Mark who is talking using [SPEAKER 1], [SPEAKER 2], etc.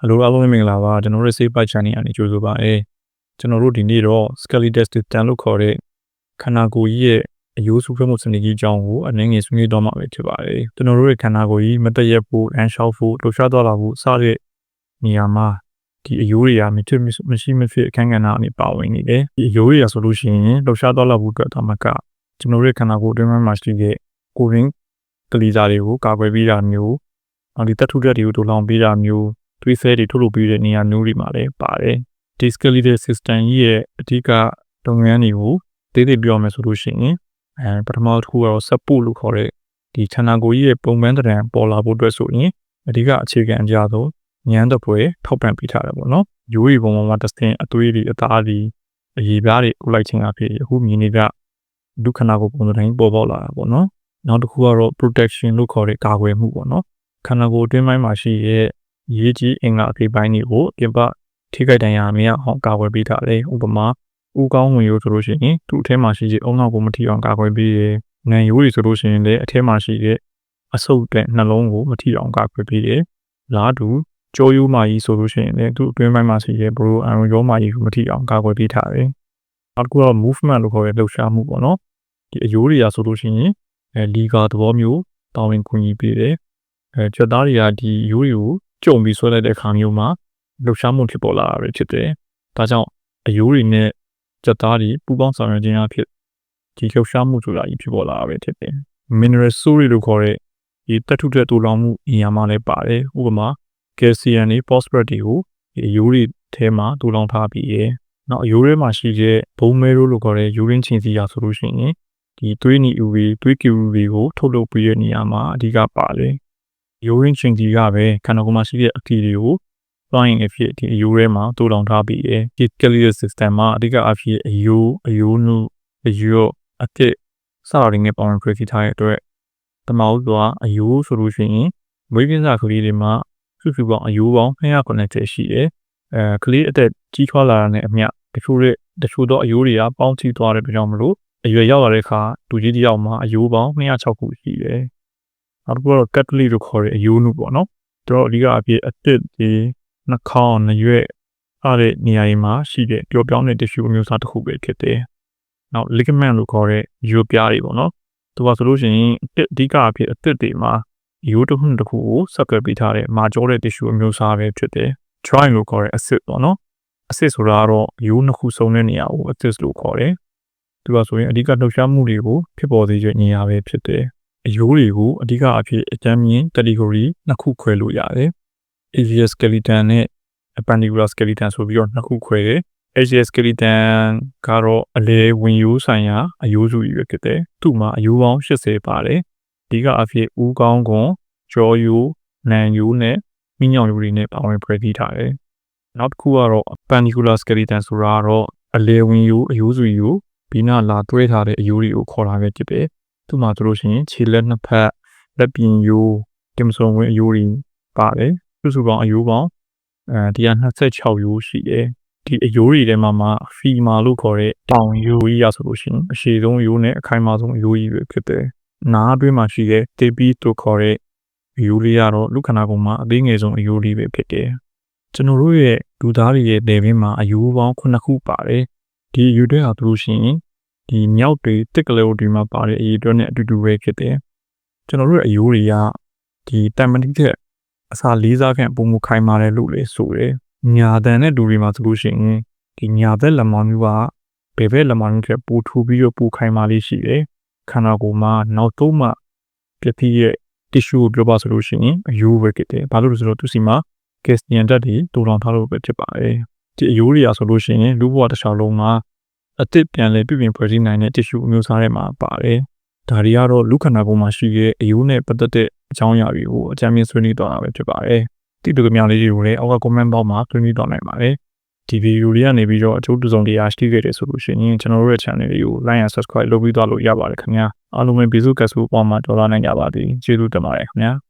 [SPEAKER 1] Hello အားလုံးပဲမင်္ဂလာပါကျွန်တော်တို့ Safe Bite Channel ကနေကြိုဆိုပါရစေကျွန်တော်တို့ဒီနေ့တော့ Skeletal System လို့ခေါ်တဲ့ခန္ဓာကိုယ်ကြီးရဲ့အယိုးစုဖက်မှုစနစ်ကြီးအကြောင်းကိုအနည်းငယ်ဆွေးနွေးတော့မှာပဲဖြစ်ပါတယ်ကျွန်တော်တို့ရဲ့ခန္ဓာကိုယ်ကြီးမတည့်ရက်ဖို့အန်ရှောက်ဖို့လှုပ်ရှားသွားလာဖို့စတဲ့နေရာမှာဒီအယိုးတွေကမဖြစ်မရှိမဖြစ်အခန်းကဏ္ဍအနေပါဝင်နေတယ်ဒီအယိုးတွေကဆိုလို့ရှိရင်လှုပ်ရှားသွားလာဖို့အတွက်ဒါမှကကျွန်တော်တို့ရဲ့ခန္ဓာကိုယ်အတွင်းမှာရှိတဲ့ကိုရင်းကလေးစားတွေကိုကာကွယ်ပေးတာမျိုးနောက်ဒီတတ်ထုတက်တွေကိုဒူလောင်ပေးတာမျိုး သွေးဆဲတွေထုတ်လုပ်ပေးတဲ့နေရာမျိုးတွေမှာလည်းပါတယ်ဒီ skeletal system ကြီးရဲ့အဓိကလုပ်ငန်းတွေကိုသေးသေးပြောမယ်ဆိုလို့ရှိရင်အဲပထမတစ်ခုကတော့ support လို့ခေါ်တဲ့ဒီခြံနာကိုယ်ကြီးရဲ့ပုံမှန်တံပေါ်လာဖို့အတွက်ဆိုရင်အဓိကအခြေခံအကြဆုံးညမ်းတဲ့ပွဲထောက်ပံ့ပေးထားတယ်ပေါ့နော်ရိုးရီပုံပေါ်မှာတစ်စတင်အသွေးတွေအသားတွေအရေးပြားတွေဥလိုက်ခြင်းအဖြစ်အခုမြင်နေကြဒုက္ခနာကိုပုံစံတိုင်းပေါ်ပေါက်လာတာပေါ့နော်နောက်တစ်ခုကတော့ protection လို့ခေါ်တဲ့ကာကွယ်မှုပေါ့နော်ခန္ဓာကိုယ်အတွင်းပိုင်းမှာရှိရဲ့ ရေးကြီးအင်္ဂါအသေးပိုင်းတွေကိုပြင်ပထိခိုက်ဒဏ်ရာမရအောင်ကာကွယ်ပေးထားတယ်ဥပမာဥကောင်းဝင်ရိုးဆိုလို့ရှိရင်သူ့အထဲမှာရှိတဲ့အုံနောက်ကိုမထိအောင်ကာကွယ်ပေးတယ်။ငံရိုးတွေဆိုလို့ရှိရင်လည်းအထဲမှာရှိတဲ့အဆုပ်တဲ့နှလုံးကိုမထိအောင်ကာကွယ်ပေးတယ်။လားတူကြောရိုးမာကြီးဆိုလို့ရှိရင်လည်းသူ့အတွင်းပိုင်းမှာရှိတဲ့ဘရိုအန်ရိုးမာကြီးကိုမထိအောင်ကာကွယ်ပေးထားတယ်။နောက်တစ်ခုက movement လို့ခေါ်တဲ့လှုပ်ရှားမှုပေါ့နော်။ဒီအယိုးတွေကဆိုလို့ရှိရင်အဲလီဂါသဘောမျိုးတာဝန်ကူညီပေးတယ်။အဲကြွက်သားတွေကဒီရိုးတွေကို ကြုံပြီးဆွဲလိုက်တဲ့အခါမျိုးမှာလှုပ်ရှားမှုဖြစ်ပေါ်လာတာပဲဖြစ်တယ်။ဒါကြောင့်အယိုးတွေနဲ့ကြက်သားတွေပူပေါင်းဆောင်ရွက်ခြင်းအဖြစ်ဒီလှုပ်ရှားမှုဆိုတာကြီးဖြစ်ပေါ်လာတာပဲဖြစ်တယ်။ mineral source လို့ခေါ်တဲ့ဒီတက်ထုတဲ့တူလောင်မှုအရာမှလည်းပါတယ်။ဥပမာ calcium တွေ phosphorus တွေကိုဒီအယိုးတွေထဲမှာတူလောင်ထားပြီးရယ်။နောက်အယိုးထဲမှာရှိတဲ့ bone marrow လို့ခေါ်တဲ့ urine ချင်းစီရာဆိုလို့ရှိရင်ဒီသွေးနီဥတွေသွေးကျူတွေကိုထုတ်လုပ်ပြီးတဲ့နေရာမှာအဓိကပါတယ်။ urine ချင်းစီကပဲခန္ဓာကိုယ်မှာရှိတဲ့အထီတွေကိုသွားရင်အဖြစ်ဒီအယိုးထဲမှာတိုးလောင်ထားပြီးရယ်ဒီ skeletal system မှာအဓိကအဖြစ်အယိုးအယိုးနုအယောအတစ်စတာတွေနဲ့ပေါင်းဖွဲ့ထားတဲ့အတွက်တမဟုတ်ကအယိုးဆိုလို့ရှိရင်မွေးကင်းစားကလေးတွေမှာစုစုပေါင်းအယိုးပေါင်း290ရှိတယ်အဲကလေးအသက်ကြီးထွားလာတာနဲ့အမျှတချို့တဲ့တချို့သောအယိုးတွေကပေါင်းထိသွားတဲ့ကြောင့်မလို့အရွယ်ရောက်လာတဲ့အခါလူကြီးတယောက်မှာအယိုးပေါင်း206ခုရှိတယ် နောက်တစ်ခုကတော့ cutlery လို့ခေါ်တဲ့အယိုးနုပေါ့နော်တို့အဓိကအဖြစ်အတစ်ဒီနှာခေါင်းနှရွက်အားတဲ့နေရာတွေမှာရှိတဲ့ပျော်ပြောင်းတဲ့ tissue အမျိုးအစားတစ်ခုပဲဖြစ်တယ်။နောက် ligament လို့ခေါ်တဲ့ရိုးပြားတွေပေါ့နော်။သူကဆိုလို့ရှိရင်အဓိကအဖြစ်အသစ်တွေမှာရိုးတစ်ခုတစ်ခုကိုဆက်ကပ်ပေးထားတဲ့မာကျောတဲ့ tissue အမျိုးအစားပဲဖြစ်တယ်။ joint လို့ခေါ်တဲ့ acid ပေါ့နော်။ acid ဆိုတာကတော့ရိုးနှစ်ခုစုံတဲ့နေရာကို acid လို့ခေါ်တယ်။သူကဆိုရင်အဓိကလှုပ်ရှားမှုတွေကိုဖြစ်ပေါ်စေတဲ့နေရာပဲဖြစ်တယ်။ အယိုးတွေကိုအဓိကအဖြစ်အကြမ်းမြင် category နှစ်ခုခွဲလို့ရတယ်။ axial skeleton နဲ့ appendicular skeleton ဆိုပြီးတော့နှစ်ခုခွဲတယ်။ axial skeleton ကတော့အလဲဝင်ရိုးဆိုင်ရာအယိုးစုကြီးပဲဖြစ်တယ်။သူ့မှာအယိုးပေါင်း80ပါတယ်။အဓိကအဖြစ်ဦးကောင်းကွန်ကြောရိုးနံရိုးနဲ့မိညောင်ရိုးတွေနဲ့ပါဝင်ဖွဲ့စည်းထားတယ်။နောက်တစ်ခုကတော့ appendicular skeleton ဆိုတာကတော့အလဲဝင်ရိုးအယိုးစုကြီးကိုဘီနာလာတွဲထားတဲ့အယိုးတွေကိုခေါ်တာပဲဖြစ်တယ်။ သူ့မှာဆိုလို့ရှိရင်ခြေလက်နှစ်ဖက်လက်ပြင်ရိုးတင်စုံဝင်အယိုးတွေပါတယ်။စုစုပေါင်းအယိုးပေါင်းအဲဒီက26ရိုးရှိတယ်ဒီအယိုးတွေထဲမှာမှဖီမာလို့ခေါ်တဲ့တောင်ရိုးကြီးရဆိုလို့ရှိရင်အရှည်ဆုံးရိုးနဲ့အခိုင်အမာဆုံးရိုးကြီးပဲဖြစ်တယ်နားအတွင်းမှာရှိတဲ့တေပီတို့ခေါ်တဲ့ရိုးလေးကတော့လူခန္ဓာကိုယ်မှာအသေးငယ်ဆုံးအယိုးလေးပဲဖြစ်တယ်ကျွန်တော်တို့ရဲ့လူသားတွေရဲ့လေဘင်းမှာအယိုးပေါင်း9ခုပါတယ်ဒီအယိုးတွေဟာသူလို့ရှိရင် ဒီမြောက်တွေတစ်ကလေးတွေမှာပါတဲ့အယိုးတွေနဲ့အတူတူပဲဖြစ်တယ်ကျွန်တော်တို့ရဲ့အယိုးတွေကဒီတန်မတိတဲ့အစာလေးစားခန့်ပုံမခိုင်မာတယ်လို့လည်းဆိုတယ်။ညာတန်တဲ့လူတွေမှာဆိုလို့ရှိရင်ဒီညာဘက်လက်မောင်းမျိုးကဘယ်ဘက်လက်မောင်းမျိုးကပိုထူပြီးတော့ပိုခိုင်မာလေးရှိတယ်။ခန္ဓာကိုယ်မှာနောက်သုံးမှပြည့်ပြည့်ရဲ့ tissue ကိုပြောပါဆိုလို့ရှိရင်အယိုးပဲဖြစ်တယ်။ဘာလို့လဲဆိုတော့သူစီမှာ calcium ဓာတ်တွေတူလောင်ထားလို့ပဲဖြစ်ပါတယ်။ဒီအယိုးတွေကဆိုလို့ရှိရင်လူဘဝတစ်ခြားလုံးမှာ အသစ်ပြန်လဲပြည်ပြင်ဖွဲ့စည်းနိုင်တဲ့ tissue အမျိုးအစားတွေမှာပါတယ်။ဒါတွေကတော့လူခန္ဓာကိုယ်မှာရှိတဲ့အယိုးနဲ့ပတ်သက်တဲ့အကြောင်းအရာတွေကိုအကြမ်းမြင်ဆွေးနွေးသွားတာပဲဖြစ်ပါတယ်။ဒီလိုကြများလေးတွေကိုလည်းအောက်က comment box မှာဆွေးနွေးသွားနိုင်ပါတယ်။ဒီဗီဒီယိုလေးကနေပြီးတော့အကျိုးတူဆုံးတရားရှိခဲ့တယ်ဆိုလို့ရှိရင်ကျွန်တော်တို့ရဲ့ channel လေးကို like and subscribe လုပ်ပြီးသွားလို့ရပါတယ်ခင်ဗျာ။အားလုံးပဲ Facebook ကဆိုပေါ်မှာတော်လာနိုင်ကြပါသည်။ကျေးဇူးတင်ပါတယ်ခင်ဗျာ။